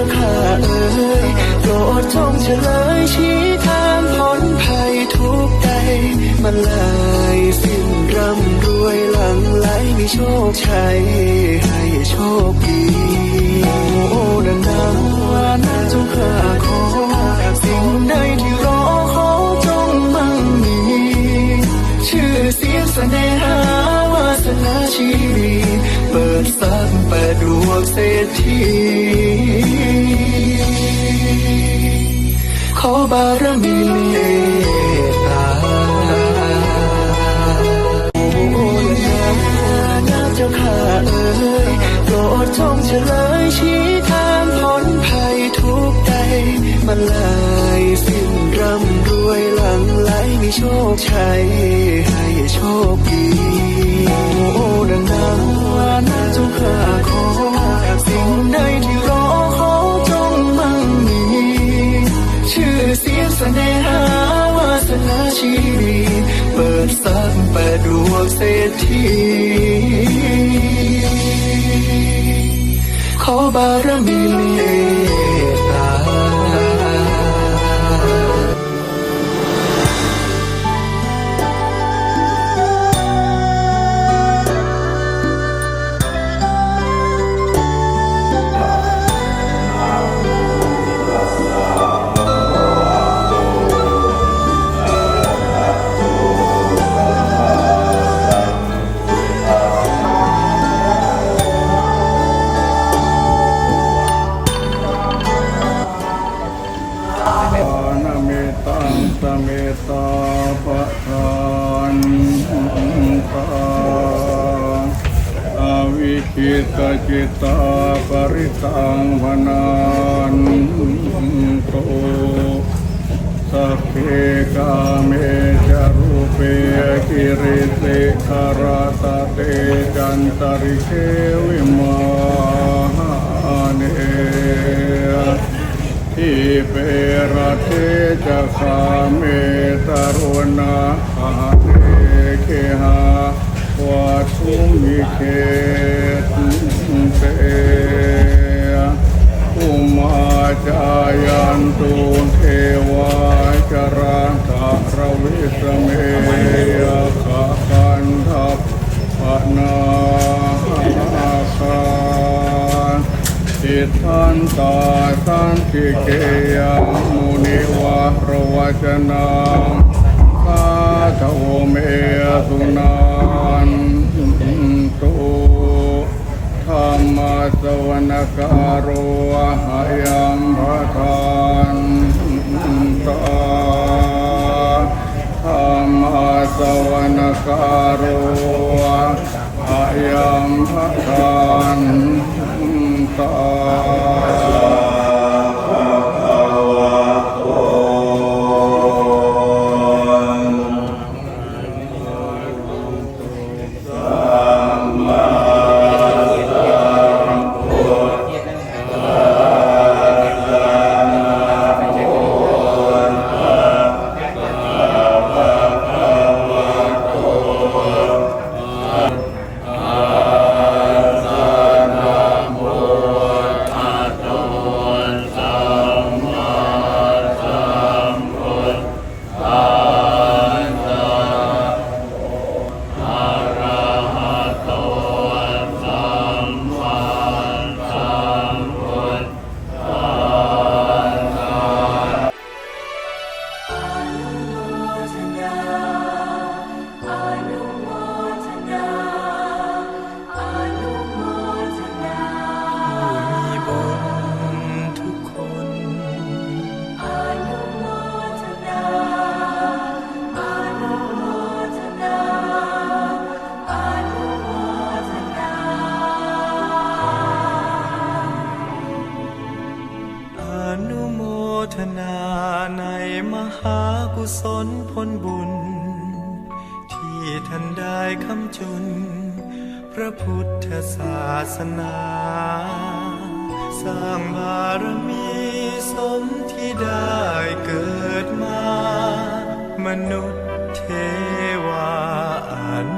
จ้าข้าเอ๋ยโปรดจงเฉลยชี้ทางพ้นภัยทุกใดมันลายสิ้นร่ำรวยหลังไหลมีโชคชัยให้โชคดีโอ้ดังดังว่านาเจ้าข้าขอสิ่งใดที่รอขอจงมั่งมีชื่อเสียงเสน่หาวาสนาชีวีเปิดทรัพย์เปิดดวงเศรษฐี ขอบารมี สเสน่หาวาสนาชีวีเปิดทรัพย์เปิดดวงเศรษฐีขอบารมี เมตาปะทานตาอาวิคิตจิตาปริตังพนันโตสัพเพกาเมจารุเปกิริสิคาราตเตจันตริเกวิมาเนทิเป ระเทจะคาเมตรุณาหาเทเคหาวัตุมิเคตเตอุมาจายันตุเทวาจารันทารวิสเม ทิทันตาสันติเกยมุนิวะรวจนังสาธโอเมสุนันตุธรรมสวนการโรหายัมพะทานตาธรรมสวนการโรหายัมพะทาน นาในมหากุศลผลบุญ ที่ท่านได้คำจุน พระพุทธศาสนา สร้างบารมีสมที่ได้เกิดมา มนุษย์เทวาอนุ